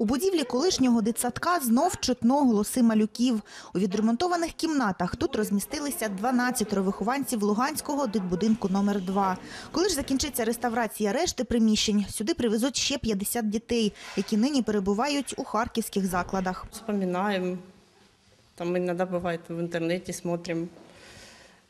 У будівлі колишнього дитсадка знов чутно голоси малюків. У відремонтованих кімнатах тут розмістилися 12 вихованців Луганського дитбудинку номер 2 Коли ж закінчиться реставрація решти приміщень, сюди привезуть ще 50 дітей, які нині перебувають у харківських закладах. Вспоминаем. Там иногда бывает в интернете смотрим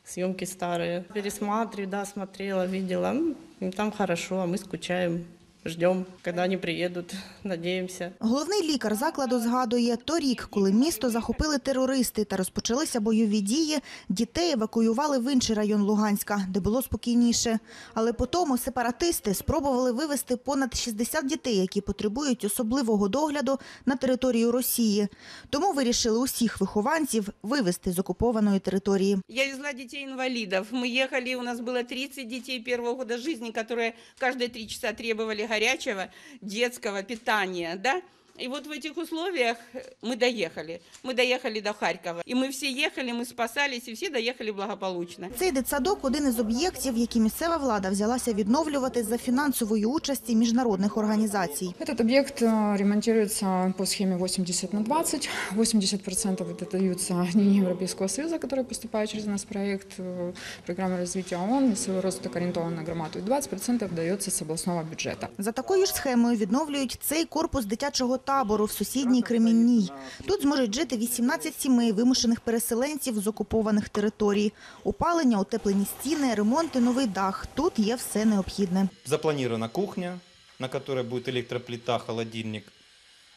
съемки старые. Пересматриваю, да, смотрела, видела. М, Им там хорошо, а мы скучаем. Ждем, когда они приедут, надеемся. Головний лікар закладу згадує, торік, коли місто захопили терористи та розпочалися бойові дії, дітей евакуювали в інший район Луганська, де було спокійніше. Але потім сепаратисти спробували вивезти понад 60 дітей, які потребують особливого догляду на територію Росії. Тому вирішили усіх вихованців вивезти з окупованої території. Я везла детей-инвалидов. Мы ехали, у нас было 30 детей первого года жизни, которые каждые три часа требовали горячего детского питания, да? И вот в этих условиях мы доехали. Мы доехали до Харькова. И мы все ехали, мы спасались, и все доехали благополучно. Цей дитсадок – один із об'єктів, які місцева влада взялася відновлювати за фінансової участі міжнародних організацій. Этот объект э, ремонтируется по схеме 80 на 20. 80% это даются не Европейского Союза, который поступает через нас проект э, программы развития ООН, місцевий розвиток орієнтований на громаду. І 20% дается с областного бюджета. За такою ж схемою відновлюють цей корпус дитячого табору в сусідній Кремінній. Тут зможуть жити 18 сімей вимушених переселенців з окупованих територій. Опалення, утеплені стіни, ремонт і новий дах. Тут є все необхідне. Запланована кухня, на якій буде електропліта, холодильник,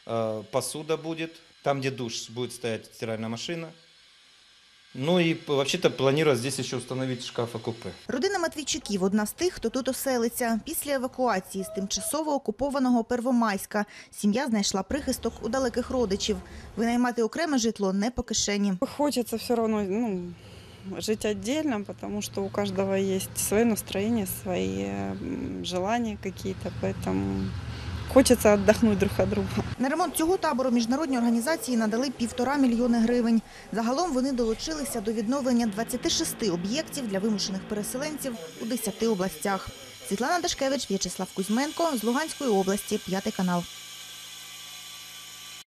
э, посуда будет. Там, де душ, буде стояти стиральна машина. Ну и п- вообще-то планирую здесь еще установить шкаф-купе. Родина Матвійчуків – одна з тих, хто тут оселиться. Після евакуації з тимчасово окупованого Первомайська сім'я знайшла прихисток у далеких родичів. Винаймати окреме житло не по кишені. Хочется все равно ну, жить отдельно, потому что у каждого есть свое настроение, свои м, желания какие-то, поэтому віддихнути друг від друга. На ремонт цього табору міжнародні організації надали півтора мільйони гривень. Загалом вони долучилися до відновлення 26 об'єктів для вимушених переселенців у 10 областях. Світлана Дашкевич, В'ячеслав Кузьменко з Луганської області, п'ятий канал.